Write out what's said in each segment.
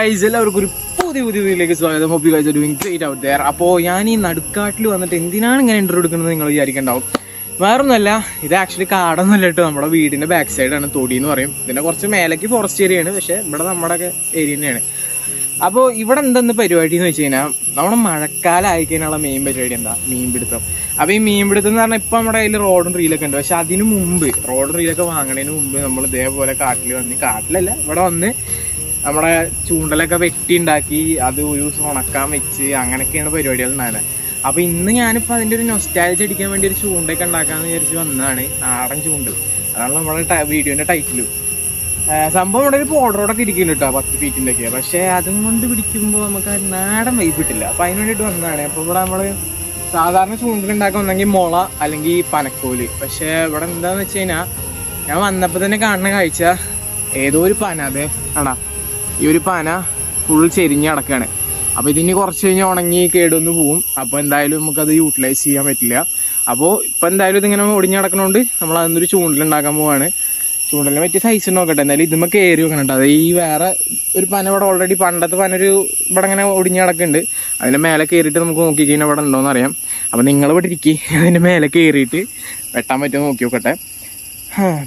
Guys എല്ലാവർക്കും ഒരു പുതിയ പുതിയ വീഡിയോയിലേക്ക് സ്വാഗതം. Hope guys doing great out there അപ്പോൾ ഞാൻ ഈ നടുക്കാട്ടിൽ വന്നിട്ട് എന്തിനാണ് ഇങ്ങനെ ഇന്റർവ്യൂ എടുക്കുന്നത് നിങ്ങൾ വിചാരിക്കണ്ടാവും. വേറൊന്നുമല്ല ഇത് ആക്ച്വലി കാടൊന്നുമല്ല കേട്ടോ. നമ്മുടെ വീടിന്റെ ബാക്ക് സൈഡാണ് തൊടി എന്ന് പറയും. ഇതിന്റെ കുറച്ച് മേലേക്ക് ഫോറസ്റ്റ് ഏരിയയാണ് പക്ഷേ ഇവിടെ നമ്മുടെ ഏരിയ തന്നെയാണ്. അപ്പോൾ ഇവിടെ എന്തെന്ന് പരിപാടി എന്ന് വെച്ച് കഴിഞ്ഞാൽ നമ്മുടെ മഴക്കാലം ആയി കഴിഞ്ഞാൽ മെയിൻ പരിപാടി എന്താ? മീൻപിടുത്തം. അപ്പോൾ ഈ മീൻപിടുത്തം എന്ന് പറഞ്ഞാൽ ഇപ്പം നമ്മുടെ കയ്യിൽ റോഡും റീലൊക്കെ ഉണ്ട്. പക്ഷെ അതിന് മുമ്പ് റോഡും റീലൊക്കെ വാങ്ങണതിന് മുമ്പ് നമ്മൾ ഇതേപോലെ കാട്ടിൽ വന്ന് കാട്ടിലല്ല ഇവിടെ വന്ന് നമ്മുടെ ചൂണ്ടലൊക്കെ വെട്ടി ഉണ്ടാക്കി അത് ഒരു ദിവസം ഉണക്കാൻ വെച്ച് അങ്ങനെയൊക്കെയാണ് പരിപാടികൾ ഉണ്ടായത് അപ്പൊ ഇന്ന് ഞാനിപ്പോ അതിന്റെ ഒരു നൊസ്റ്റാലിച്ച് അടിക്കാൻ വേണ്ടി ഒരു ചൂണ്ടയൊക്കെ ഉണ്ടാക്കാന്ന് വിചാരിച്ച് വന്നതാണ്. നാടൻ ചൂണ്ട്. അതാണ് നമ്മുടെ വീഡിയോന്റെ ടൈറ്റിലും സംഭവം ഇവിടെ ഒരു ബോർഡറോടൊക്കെ ഇരിക്കുന്നു കേട്ടോ പത്ത് ഫീറ്റിന്റെ ഒക്കെ പക്ഷെ അതും കൊണ്ട് പിടിക്കുമ്പോൾ നമുക്ക് നാടൻ വൈബ് കിട്ടില്ല. അപ്പൊ അതിന് വേണ്ടിയിട്ട് വന്നതാണ്. അപ്പൊ ഇവിടെ നമ്മൾ സാധാരണ ചൂണ്ടൽ ഉണ്ടാക്കാൻ വന്നെങ്കിൽ മുള അല്ലെങ്കിൽ പനക്കോൽ. പക്ഷെ ഇവിടെ എന്താന്ന് വെച്ച് കഴിഞ്ഞാൽ ഞാൻ വന്നപ്പോ തന്നെ കാണുന്ന കാഴ്ച ഏതോ ഒരു പന. അതെ ആടാ ഈ ഒരു പന ഫുൾ ചെരിഞ്ഞ് കിടക്കുകയാണ് അപ്പോൾ ഇതിന് കുറച്ച് കഴിഞ്ഞ് ഉണങ്ങി കേടൊന്ന് പോവും. അപ്പോൾ എന്തായാലും നമുക്കത് യൂട്ടിലൈസ് ചെയ്യാൻ പറ്റില്ല. അപ്പോൾ ഇപ്പൊ എന്തായാലും ഇതിങ്ങനെ ഒടിഞ്ഞ് കിടക്കണോണ്ട് നമ്മൾ അതൊന്നൊരു ചൂണ്ടലുണ്ടാക്കാൻ പോവാണ്. ചൂണ്ടലിനെ പറ്റിയ സൈസ് നോക്കട്ടെ. എന്തായാലും ഇതുമ്മ കയറി വെക്കണുണ്ട്. അത് ഈ വേറെ ഒരു പന ഇവിടെ ഓൾറെഡി പണ്ടത്തെ പന ഒരു ഇവിടെ ഇങ്ങനെ ഒടിഞ്ഞ് കിടക്കുന്നുണ്ട് അതിന്റെ മേലെ കയറിയിട്ട് നമുക്ക് നോക്കി കഴിഞ്ഞാൽ ഇവിടെ ഉണ്ടോന്ന് അറിയാം അപ്പോൾ നിങ്ങൾ ഇവിടെ ഇരിക്കി. അതിന്റെ മേലെ കയറിയിട്ട് വെട്ടാൻ പറ്റുമോ നോക്കി നോക്കട്ടെ.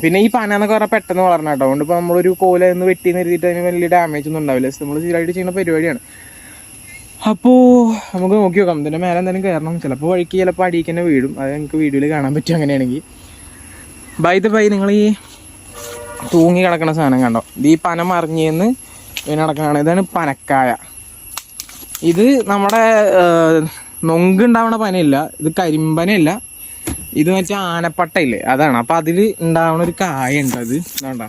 പിന്നെ ഈ പന എന്നൊക്കെ പറഞ്ഞാൽ പെട്ടെന്ന് വളരണം കേട്ടോ. അതുകൊണ്ട് ഇപ്പോൾ നമ്മളൊരു കോല വെട്ടി നിർത്തിയിട്ട് അതിന് വലിയ ഡാമേജ് ഒന്നും ഉണ്ടാവില്ല. നമ്മൾ സ്ഥിരമായിട്ട് ചെയ്യുന്ന പരിപാടിയാണ്. അപ്പോ നമുക്ക് നോക്കി നോക്കാം. ഇതിന്റെ മേലെ എന്തായാലും കയറണം ചിലപ്പോൾ വഴിക്ക് ചിലപ്പോൾ അടിയിൽ തന്നെ വീഴും. അത് നിങ്ങൾക്ക് വീഡിയോയിൽ കാണാൻ പറ്റും അങ്ങനെയാണെങ്കിൽ ബൈ ദ ബൈ നിങ്ങൾ ഈ തൂങ്ങി കിടക്കുന്ന സാധനം കണ്ടോ? ഇത് ഈ പന മറിഞ്ഞേന്ന് ഇങ്ങനെ ഇതാണ് പനക്കായ. ഇത് നമ്മുടെ നൊങ്ക് ഉണ്ടാവണ പനയില്ല. ഇത് കരിമ്പനയല്ല. ഇത് വെച്ചാൽ ആനപ്പട്ടയില്ലേ? അതാണ്. അപ്പൊ അതിൽ ഉണ്ടാവണ ഒരു കായ ഉണ്ട് അത്. വേണ്ട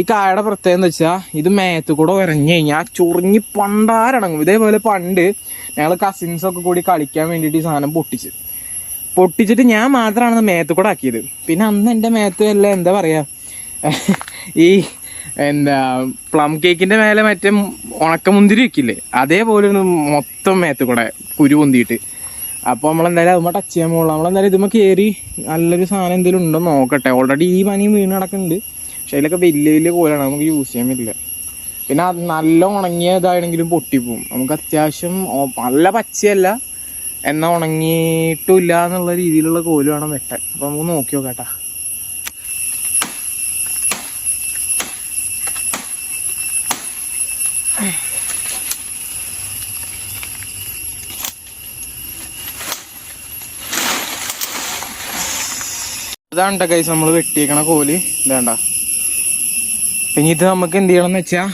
ഈ കായയുടെ പ്രത്യേകത എന്ന് വെച്ചാൽ ഇത് മേത്ത് കൂടെ ഉറങ്ങി കഴിഞ്ഞാൽ ചൊറിഞ്ഞ് പണ്ടാരടങ്ങും. ഇതേപോലെ പണ്ട് ഞങ്ങൾ കസിൻസ് ഒക്കെ കൂടി കളിക്കാൻ വേണ്ടിയിട്ട് ഈ സാധനം പൊട്ടിച്ച്. പൊട്ടിച്ചിട്ട് ഞാൻ മാത്രമാണ് മേത്ത് കൂടെ ആക്കിയത്. പിന്നെ അന്ന് എന്റെ മേത്ത് എല്ലാം എന്താ പറയാ ഈ എന്താ പ്ലം കേക്കിന്റെ മേലെ മറ്റേ ഉണക്കമുന്തിരി വെക്കില്ലേ? അതേപോലെ ഒന്ന് മൊത്തം മേത്ത് കൂടെ കുരു പൊന്തിയിട്ട്. അപ്പോൾ നമ്മളെന്തായാലും അതുമ്പോൾ ടച്ച് ചെയ്യാൻ പോകുള്ളൂ നമ്മളെന്തായാലും ഇതുമ്പോൾ കയറി നല്ലൊരു സാധനം എന്തെങ്കിലും ഉണ്ടോ നോക്കട്ടെ. ഓൾറെഡി ഈ പനിയും വീണ് കിടക്കുന്നുണ്ട്. പക്ഷെ അതിലൊക്കെ വലിയ വലിയ കോലാണ്. നമുക്ക് യൂസ് ചെയ്യാൻ പറ്റില്ല. പിന്നെ നല്ല ഉണങ്ങിയ ഇതാണെങ്കിലും പൊട്ടിപ്പോവും. നമുക്ക് അത്യാവശ്യം നല്ല പച്ചയല്ല. എന്നാൽ ഉണങ്ങിയിട്ടില്ല എന്നുള്ള രീതിയിലുള്ള കോൽ വേണം വെട്ടാൻ. അപ്പോൾ നമുക്ക് നോക്കി നോക്കാട്ടാ ഇതാണ് കൈസ് നമ്മൾ വെട്ടിയേക്കണ കോൽ. ഇതാണ്ട. ഇനി ഇത് നമുക്ക് എന്ത് ചെയ്യണം എന്ന് വെച്ചാൽ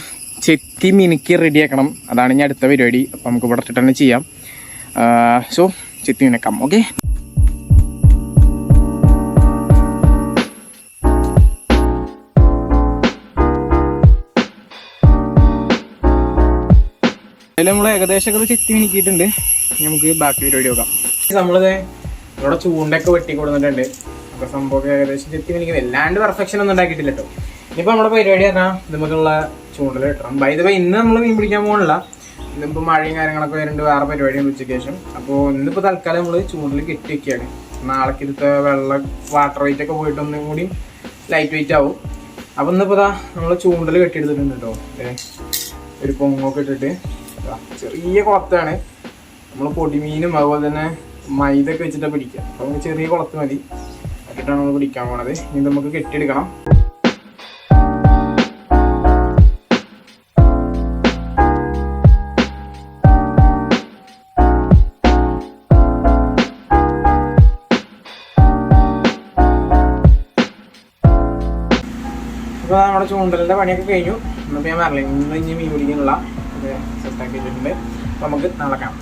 ചെത്തി മിനുക്കി റെഡിയാക്കണം അതാണ് ഇനി അടുത്ത പരിപാടി. അപ്പം നമുക്ക് ഇവിടെ ഇട്ടിട്ട് തന്നെ ചെയ്യാം. സോ ചെത്തി മിനുക്കാം ഓക്കെ അതിൽ നമ്മൾ ഏകദേശം ഒക്കെ ചെത്തി മിനുക്കിയിട്ടുണ്ട്. നമുക്ക് ബാക്കി പരിപാടി നോക്കാം. നമ്മളിത് ഇവിടെ ചൂണ്ടൊക്കെ വെട്ടി കൊടുത്തിട്ടുണ്ട് അപ്പൊ സംഭവം ഏകദേശം ചെത്തി എനിക്ക് വല്ലാണ്ട് പെർഫെക്ഷൻ ഒന്നും ഉണ്ടാക്കിയിട്ടില്ല കേട്ടോ ഇനിയിപ്പോൾ നമ്മുടെ പരിപാടി പറഞ്ഞാൽ നമുക്കുള്ള ചൂണ്ടൽ കിട്ടണം. ബൈ ദ ഇന്ന് നമ്മൾ മീൻ പിടിക്കാൻ പോകണില്ല ഇന്നിപ്പോ മഴയും കാര്യങ്ങളൊക്കെ വരുന്നുണ്ട് വേറെ പരിപാടിയും ഉച്ചയ്ക്ക് ശേഷം. അപ്പോൾ ഇന്നിപ്പോ തൽക്കാലം നമ്മൾ ചൂണ്ടൽ കെട്ടി വെക്കുകയാണ് നാളേക്ക് ഇന്നത്തെ വെള്ളം വാട്ടർ വെയിറ്റ് ഒക്കെ പോയിട്ട് ഒന്നും കൂടി ലൈറ്റ് വെയിറ്റ് ആവും. അപ്പൊ ഇന്നിപ്പോ ഇതാ നമ്മൾ ചൂണ്ടൽ കെട്ടിയെടുത്തിട്ടുണ്ട് കേട്ടോ ഒരു പൊങ്ങൊക്കെ ഇട്ടിട്ട്. ചെറിയ കുളത്താണ്. നമ്മൾ പൊടിമീനും അതുപോലെ തന്നെ മൈദ ഒക്കെ വെച്ചിട്ട് പിടിക്കുക അപ്പൊ നമുക്ക് ചെറിയ കുളത്ത് മതി. എന്നിട്ടാണ് നമ്മൾ പിടിക്കാൻ പോണത്. ഇനി നമുക്ക് കെട്ടിയെടുക്കണം അപ്പോൾ നമ്മുടെ ചൂണ്ടലിന്റെ പണിയൊക്കെ കഴിഞ്ഞു. ഇന്നിപ്പോൾ ഞാൻ പറഞ്ഞില്ല ഇന്ന് ഇനി മീൻ പിടിക്കാനുള്ള സെറ്റാക്കി നമുക്ക് നാളെ കാണാം.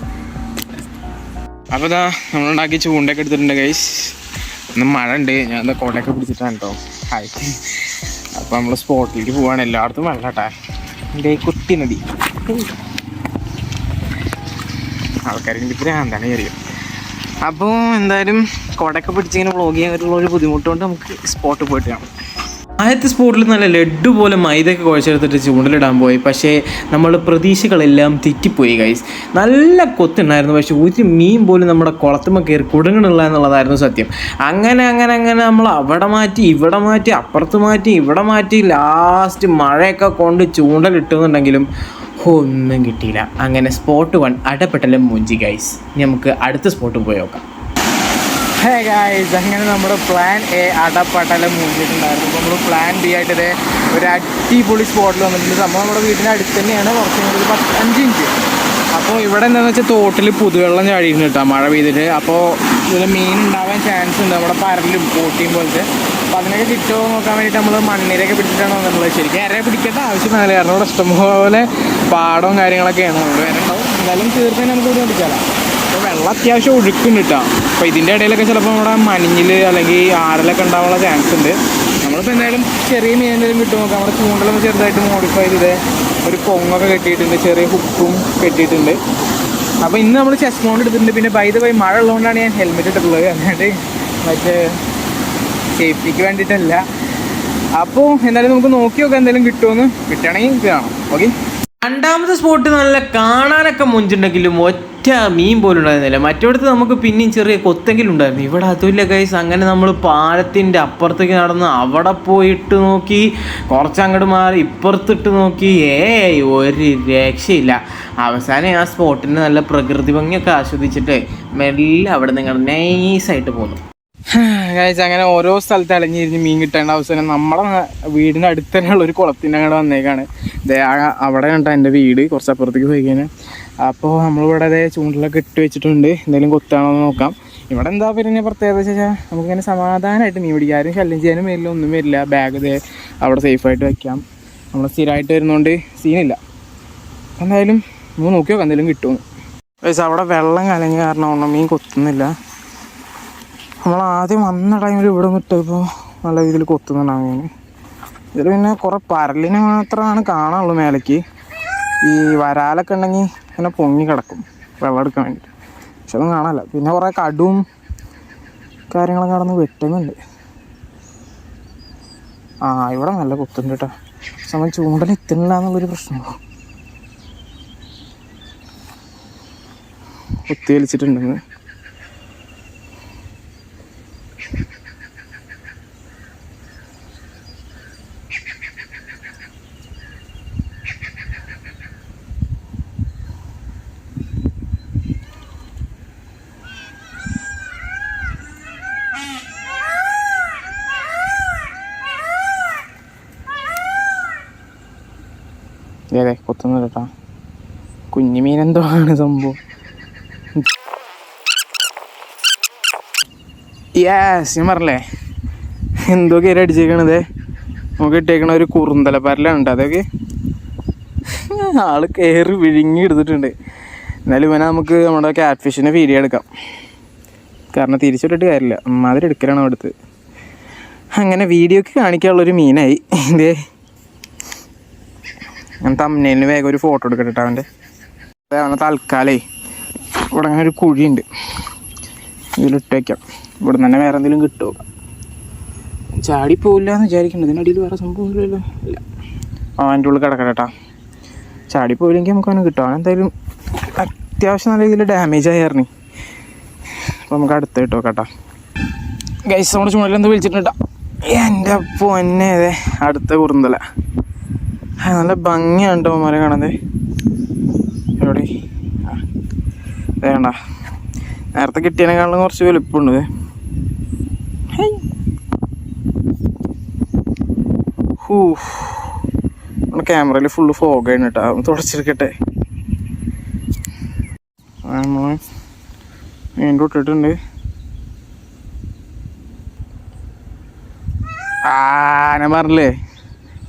അപ്പോൾ ഇതാ നമ്മളുണ്ടാക്കി ചൂണ്ടയൊക്കെ എടുത്തിട്ടുണ്ട് ഗൈസ് ഇന്ന് മഴ ഉണ്ട് ഞാൻ കോട്ടയൊക്കെ പിടിച്ചിട്ടാണ് കേട്ടോ. ഹായ് അപ്പോൾ നമ്മൾ സ്പോട്ടിലേക്ക് പോവാണ്. എല്ലായിടത്തും വെള്ളം കേട്ടാ എന്റെ കുട്ടി നദി. ആൾക്കാർക്ക് ഭ്രാന്താണ് ചെറിയ അപ്പോൾ എന്തായാലും കോടയൊക്കെ പിടിച്ചിങ്ങനെ വ്ളോഗ് ചെയ്യാൻ ഒരു ബുദ്ധിമുട്ടുകൊണ്ട് നമുക്ക് സ്പോട്ട് പോയിട്ട് കാണാം. ആദ്യത്തെ സ്പോട്ടിൽ നല്ല ലെഡ് പോലെ മൈദയൊക്കെ കുഴച്ചെടുത്തിട്ട് ചൂണ്ടലിടാൻ പോയി. പക്ഷേ നമ്മൾ പ്രതീക്ഷകളെല്ലാം തെറ്റിപ്പോയി ഗൈസ് നല്ല കൊത്തുണ്ടായിരുന്നു. പക്ഷേ ഒരു മീൻ പോലും നമ്മുടെ കുളത്തുമ കയറി കുടുങ്ങണില്ല എന്നുള്ളതായിരുന്നു സത്യം. അങ്ങനെ അങ്ങനെ അങ്ങനെ നമ്മൾ അവിടെ മാറ്റി ഇവിടെ മാറ്റി അപ്പുറത്ത് മാറ്റി ഇവിടെ മാറ്റി ലാസ്റ്റ് മഴയൊക്കെ കൊണ്ട് ചൂണ്ടലിട്ടുന്നുണ്ടെങ്കിലും ഒന്നും കിട്ടിയില്ല. അങ്ങനെ സ്പോട്ട് വൺ അടപ്പെട്ടലും മുഞ്ചി ഗൈസ് നമുക്ക് അടുത്ത സ്പോട്ട് പോയി നോക്കാം. ഹേ ഗായ്സ് അങ്ങനെ നമ്മുടെ പ്ലാൻ എ അടപ്പടലം മൂടിയിട്ടുണ്ടായിരുന്നു അപ്പോൾ നമ്മൾ പ്ലാൻ ബി ആയിട്ട് ഒരു അടിപൊളി സ്പോട്ടിൽ വന്നിട്ടുണ്ട്. സംഭവം നമ്മുടെ വീടിന്റെ അടുത്ത് തന്നെയാണ്. കുറച്ചും കൂടി പത്ത് അഞ്ച് ഇഞ്ച് അപ്പോൾ ഇവിടെ എന്താണെന്ന് വെച്ചാൽ തോട്ടിൽ പുതുവെള്ളം ചാടിയിരുന്നു കേട്ടോ മഴ പെയ്തിട്ട്. അപ്പോൾ ഇതിൽ മീൻ ഉണ്ടാവാൻ ചാൻസ് ഉണ്ട്. നമ്മുടെ പരലും പോട്ടിയും പോലത്തെ. അപ്പോൾ അതിനൊക്കെ കിട്ടുമോ നോക്കാൻ വേണ്ടിയിട്ട് നമ്മൾ മണ്ണിരൊക്കെ പിടിച്ചിട്ടാണ് വന്നിട്ടുള്ളത്. ശരിക്കും ഇര പിടിക്കേണ്ട ആവശ്യമില്ല കാരണം ഇവിടെ ഇഷ്ടംപോലെ പാടവും കാര്യങ്ങളൊക്കെയാണ്. നമ്മൾ വരേണ്ടത് എന്തായാലും തീർച്ചയായും നമുക്ക് ഇവിടെ പിടിച്ചാലോ വെള്ളം അത്യാവശ്യം ഒഴുക്കുണ്ട് കേട്ടോ. അപ്പോൾ ഇതിന്റെ ഇടയിലൊക്കെ ചിലപ്പോൾ നമ്മുടെ മഞ്ഞിൽ അല്ലെങ്കിൽ ആരലൊക്കെ ഉണ്ടാവാനുള്ള ചാൻസ് ഉണ്ട്. നമ്മളിപ്പോൾ എന്തായാലും ചെറിയ മീൻ എന്തെങ്കിലും കിട്ടും നോക്കാം. നമ്മുടെ ചൂണ്ടലൊന്ന് ചെറുതായിട്ട് മോഡിഫൈ ചെയ്ത് ഒരു കൊങ്ങൊക്കെ കെട്ടിയിട്ടുണ്ട്. ചെറിയ ഹുക്കും കെട്ടിയിട്ടുണ്ട്. അപ്പോൾ ഇന്ന് നമ്മൾ ചെസ് മോണ്ട് എടുത്തിട്ടുണ്ട്. പിന്നെ ബൈ വൈ മഴ ഉള്ളതുകൊണ്ടാണ് ഞാൻ ഹെൽമെറ്റ് ഇട്ടിട്ടുള്ളത്. അല്ലാണ്ട് മറ്റേ സേഫ്റ്റിക്ക് വേണ്ടിയിട്ടല്ല. അപ്പോൾ എന്തായാലും നമുക്ക് നോക്കി നോക്കാം. എന്തായാലും കിട്ടുമെന്ന് കിട്ടുകയാണെങ്കിൽ കാണാം. ഓക്കെ രണ്ടാമത്തെ സ്പോട്ട് നല്ല കാണാനൊക്കെ മുഞ്ചുണ്ടെങ്കിലും ഒറ്റ മീൻ പോലും ഉണ്ടായിരുന്നില്ല. മറ്റോടത്ത് നമുക്ക് പിന്നെയും ചെറിയ കൊത്തെങ്കിലും ഉണ്ടായിരുന്നു. ഇവിടെ അതുമില്ല കൈസ് അങ്ങനെ നമ്മൾ പാലത്തിന്റെ അപ്പുറത്തേക്ക് നടന്ന് അവിടെ പോയിട്ട് നോക്കി കുറച്ചങ്ങോട്ട് മാറി ഇപ്പുറത്തിട്ട് നോക്കി. ഏയ് ഒരു രക്ഷയില്ല. അവസാനം ആ സ്പോട്ടിന്റെ നല്ല പ്രകൃതി ഭംഗിയൊക്കെ ആസ്വദിച്ചിട്ട് മെല്ലെ അവിടെ നിങ്ങൾ നൈസായിട്ട് പോന്നു. ഗായ്സ് അങ്ങനെ ഓരോ സ്ഥലത്ത് അലഞ്ഞിരിഞ്ഞ് മീൻ കിട്ടേണ്ട അവസരം നമ്മളെ വീടിന്റെ അടുത്ത് തന്നെയുള്ള ഒരു കുളത്തിന്റെ അങ്ങോട്ട് വന്നേക്കാണ്. ദേ അവിടെ കണ്ട എന്റെ വീട് കുറച്ച് അപ്പുറത്തേക്ക് പോയി കഴിഞ്ഞാൽ അപ്പോൾ നമ്മളിവിടെ അതേ ചൂണ്ടിലൊക്കെ ഇട്ട് വെച്ചിട്ടുണ്ട്. എന്തെങ്കിലും കൊത്താണോ എന്ന് നോക്കാം. ഇവിടെ എന്താ പിന്നെ പ്രത്യേകത വെച്ചാൽ നമുക്കിങ്ങനെ സമാധാനമായിട്ട് മീൻ പിടിക്കാം. ആരും ശല്യം ചെയ്യാനും വരില്ല ഒന്നും വരില്ല. ബാഗ് ദേ അവിടെ സേഫായിട്ട് വയ്ക്കാം നമ്മൾ സ്ഥിരമായിട്ട് വരുന്നതുകൊണ്ട് സീനില്ല എന്തായാലും നമുക്ക് നോക്കി നോക്കാം എന്തെങ്കിലും കിട്ടുമെന്ന് പക്ഷേ അവിടെ വെള്ളം കലങ്ങിയ കാരണം മീൻ കൊത്തുന്നില്ല. നമ്മൾ ആദ്യം വന്ന ടൈമിൽ ഇവിടെ നിട്ടപ്പോൾ നല്ല രീതിയിൽ കൊത്തുന്നുണ്ടാവും മീൻ ഇതിൽ പിന്നെ കുറേ പരലിനെ മാത്രമാണ് കാണാനുള്ളൂ മേലേക്ക്. ഈ വരാലൊക്കെ ഉണ്ടെങ്കിൽ ഇങ്ങനെ പൊങ്ങി കിടക്കും വെള്ളം എടുക്കാൻ വേണ്ടിയിട്ട് പക്ഷെ ഒന്നും കാണാനില്ല. പിന്നെ കുറേ കടുവും കാര്യങ്ങളൊക്കെ നടന്ന് വെട്ടുന്നുണ്ട്. ആ ഇവിടെ നല്ല കൊത്തുണ്ട് കേട്ടോ സമയം ചൂണ്ടൽ എത്തുന്നില്ല എന്നുള്ളൊരു പ്രശ്നമുള്ളൂ കുത്തി വലിച്ചിട്ടുണ്ടെന്ന്. അതെ കൊത്തുന്നത് കേട്ടാ കുഞ്ഞു ആണ് സംഭവം? യാസ് ഞാൻ പറഞ്ഞേ എന്തോ കയറി അടിച്ചേക്കണത്. നമുക്ക് ഇട്ടേക്കണ ഒരു കുറുന്തല പരലാണ് അതൊക്കെ ആൾ കയറി വിഴുങ്ങി എടുത്തിട്ടുണ്ട്. എന്നാലും ഇവനെ നമുക്ക് നമ്മുടെ ക്യാറ്റ് ഫിഷിനെ ഫീഡ് എടുക്കാം കാരണം തിരിച്ചിട്ടിട്ട് കാര്യമില്ല. അമ്മാതിരി എടുക്കലാണ് അവിടുത്തെ. അങ്ങനെ വീഡിയോക്ക് കാണിക്കാനുള്ളൊരു മീനായി. ഇതേ ഞാൻ തമ്മിലിന് വേഗം ഒരു ഫോട്ടോ എടുക്കട്ടെ കേട്ടോ അവന്റെ അവനെ തൽക്കാലേ ഇവിടെ അങ്ങനെ ഒരു കുഴിയുണ്ട്. ഇതിലിട്ട് വയ്ക്കാം ഇവിടെ തന്നെ വേറെ എന്തെങ്കിലും കിട്ടുമോ ചാടി പോവില്ല എന്ന് വിചാരിക്കണം ഇതിനടിയിൽ വേറെ സംഭവം ഇല്ലല്ലോ. ഇല്ല. അവന്റെ ഉള്ളിൽ കിടക്കട്ടെ കേട്ടോ ചാടി പോയില്ലെങ്കിൽ നമുക്ക് അവനെ കിട്ടും. അവൻ എന്തായാലും അത്യാവശ്യം നല്ല രീതിയിൽ ഡാമേജ് ആയിരുന്നു അപ്പോൾ നമുക്ക് അടുത്ത് കിട്ടും കേട്ടോ. ഗൈസ് നമ്മുടെ ചുമലിൽ വിളിച്ചിട്ടുണ്ട്? എന്റെ പൊന്നെ അതെ അടുത്ത കുറുന്തല. നല്ല ഭംഗിയാണ് കേട്ടോ മര കാണാതെ എവിടെ വേണ്ട നേരത്തെ കാണുന്ന കുറച്ച്. ഹേയ്. ഹൂ. നമ്മുടെ ക്യാമറയിൽ ഫുള്ള് ഫോഗാണ് കേട്ടോ. ഒന്ന് തുടച്ചെടുക്കട്ടെ. വീണ്ടും ഇട്ടിട്ടുണ്ട്. ആ ഞാൻ പറഞ്ഞില്ലേ?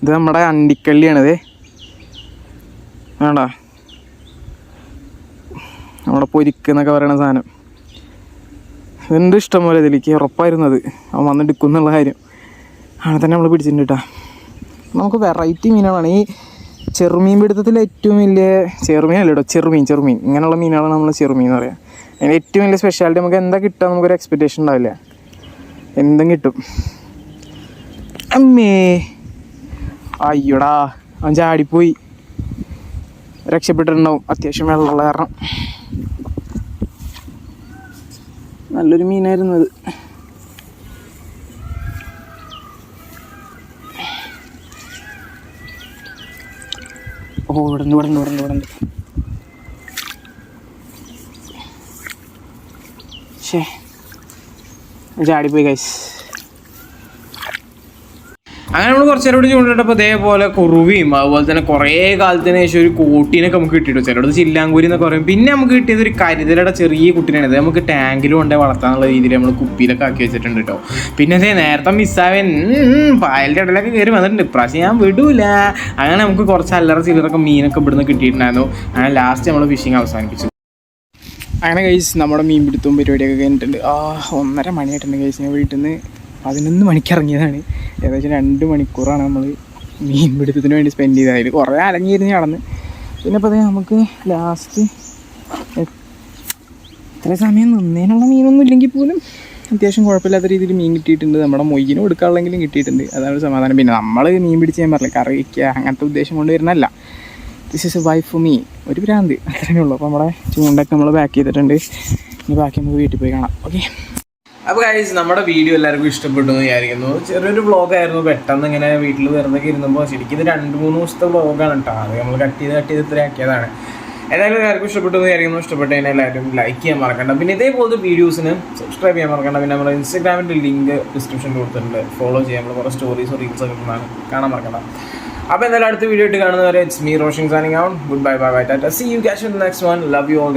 ഇത് നമ്മുടെ അണ്ടിക്കള്ളിയാണിത് വേണ്ട നമ്മുടെ പൊരിക്കെന്നൊക്കെ പറയുന്ന സാധനം. ഇതുണ്ട് ഇഷ്ടം പോലെ ഇതിലേക്ക് ഉറപ്പായിരുന്നത്. അവൻ വന്നെടുക്കും എന്നുള്ള കാര്യം. അങ്ങനെ തന്നെ നമ്മൾ പിടിച്ചിട്ടുണ്ട് നമുക്ക് വെറൈറ്റി മീനുകളാണ്. ഈ ചെറുമീൻ പിടുത്തത്തിൽ ഏറ്റവും വലിയ ചെറുമീൻ അല്ല കേട്ടോ ചെറുമീൻ ചെറുമീൻ. ഇങ്ങനെയുള്ള മീനുകളാണ് നമ്മൾ ചെറുമീൻ എന്ന് പറയാം. അതിന് ഏറ്റവും വലിയ സ്പെഷ്യാലിറ്റി നമുക്ക് എന്താ കിട്ടുക നമുക്കൊരു എക്സ്പെക്റ്റേഷൻ ഉണ്ടാവില്ല. എന്തും കിട്ടും. അമ്മേ. അയ്യോടാ അവൻ ചാടിപ്പോയി. രക്ഷപ്പെട്ടിട്ടുണ്ടാവും. അത്യാവശ്യം വെള്ളമുള്ള കാരണം. നല്ലൊരു മീനായിരുന്നു അത്. ഓ ഇവിടെ ഇവിടെ ഇവിടെ ഇവിടെ ഉണ്ട് ചാടിപ്പോയി കൈസ് അങ്ങനെ നമ്മൾ കുറച്ച് നേരം കൂടി ചൂണ്ടിട്ടപ്പോൾ ഇതേപോലെ കുറുവിയും അതുപോലെ തന്നെ കുറേ കാലത്തിന് ശേഷം ഒരു കോട്ടീനൊക്കെ നമുക്ക് കിട്ടിയിട്ടു ചിലടത്ത് ചില്ലാങ്കൂരി എന്നൊക്കെ പറയും. പിന്നെ നമുക്ക് കിട്ടിയത് ഒരു കരുതലയുടെ ചെറിയ കുട്ടീനാണ് ഇത് നമുക്ക് ടാങ്കിലും കൊണ്ടേ വളർത്താനുള്ള രീതിയിൽ നമ്മൾ കുപ്പിയിലൊക്കെ ആക്കി വെച്ചിട്ടുണ്ട് കേട്ടോ. പിന്നെ അതേ നേരത്തെ മിസ്സാവൻ പായലിന്റെ ഇടയിലൊക്കെ കയറി വന്നിട്ടുണ്ട്. ഇപ്രാവശ്യം ഞാൻ വിടൂല. അങ്ങനെ നമുക്ക് കുറച്ച് അല്ലറ ചില്ലറൊക്കെ മീനൊക്കെ ഇവിടുന്ന് കിട്ടിയിട്ടുണ്ടായിരുന്നു. അങ്ങനെ ലാസ്റ്റ് നമ്മൾ ഫിഷിങ് അവസാനിപ്പിച്ചു. അങ്ങനെ കഴിച്ച് നമ്മുടെ മീൻ പിടുത്തവും പരിപാടിയൊക്കെ കഴിഞ്ഞിട്ടുണ്ട്. ആ ഒന്നര മണിയായിട്ടുണ്ട് കഴിച്ച് ഞാൻ വീട്ടിൽ നിന്ന് പതിനൊന്ന് മണിക്ക് ഇറങ്ങിയതാണ് ഏകദേശം രണ്ട് മണിക്കൂറാണ് നമ്മൾ മീൻ പിടുത്തത്തിന് വേണ്ടി സ്പെൻഡ് ചെയ്തത്. അതിൽ കുറേ അലങ്ങിയിരുന്ന് നടന്ന്. പിന്നെ ഇപ്പോൾ നമുക്ക് ലാസ്റ്റ് ഇത്ര സമയം നിന്നതിനുള്ള മീനൊന്നും ഇല്ലെങ്കിൽ പോലും അത്യാവശ്യം കുഴപ്പമില്ലാത്ത രീതിയിൽ മീൻ കിട്ടിയിട്ടുണ്ട്. നമ്മുടെ മൊയ്യിന് കൊടുക്കാനുള്ളെങ്കിലും കിട്ടിയിട്ടുണ്ട്. അതാണ് ഒരു സമാധാനം. പിന്നെ നമ്മൾ മീൻ പിടിച്ച് ഞാൻ പറഞ്ഞില്ല കറി വയ്ക്കുക അങ്ങനത്തെ ഉദ്ദേശം കൊണ്ട് വരുന്നല്ല this is a wife me ഒരു ഭ്രാന്ത്. അത്രയേ ഉള്ളൂ അപ്പോൾ നമ്മുടെ ചൂണ്ടൊക്കെ നമ്മൾ പാക്ക് ചെയ്തിട്ടുണ്ട്. ഇനി ബാക്കി നമുക്ക് വീട്ടിൽ പോയി കാണാം. ഓക്കെ അപ്പോൾ ഗൈസ് നമ്മുടെ വീഡിയോ എല്ലാവർക്കും ഇഷ്ടപ്പെട്ടു എന്ന് വിചാരിക്കുന്നു. ചെറിയൊരു വ്ളോഗായിരുന്നു പെട്ടെന്ന് ഇങ്ങനെ വീട്ടിൽ വെറുതെ ഇരുന്നപ്പോൾ ശരിക്കും ഇത് രണ്ട് മൂന്ന് ദിവസത്തെ വ്ളോഗാണ് കേട്ടോ അത് നമ്മൾ കട്ട് ചെയ്ത് കട്ട് ചെയ്ത് ഇത്ര ആക്കിയതാണ് എല്ലാവരും എല്ലാവർക്കും ഇഷ്ടപ്പെട്ടു എന്ന് വിചാരിക്കുന്നു. ഇഷ്ടപ്പെട്ടതിന് എല്ലാവരും ലൈക്ക് ചെയ്യാൻ മറക്കണ്ട. പിന്നെ ഇതേപോലത്തെ വീഡിയോസിന് സബ്സ്ക്രൈബ് ചെയ്യാൻ മറക്കണ്ട. പിന്നെ നമ്മുടെ ഇൻസ്റ്റാഗ്രാമിന്റെ ലിങ്ക് ഡിസ്ക്രിപ്ഷനിൽ കൊടുത്തിട്ടുണ്ട്. ഫോളോ ചെയ്യാൻ നമ്മൾ കുറേ സ്റ്റോറീസോ റീൽസോ ഒക്കെ കാണാൻ മറക്കണ്ട. അപ്പോൾ എന്തായാലും അടുത്ത വീഡിയോ ഇട്ട് കാണുന്നവരെ it's me Roshan signing own good bye bye bye tata see you catch in next one love you all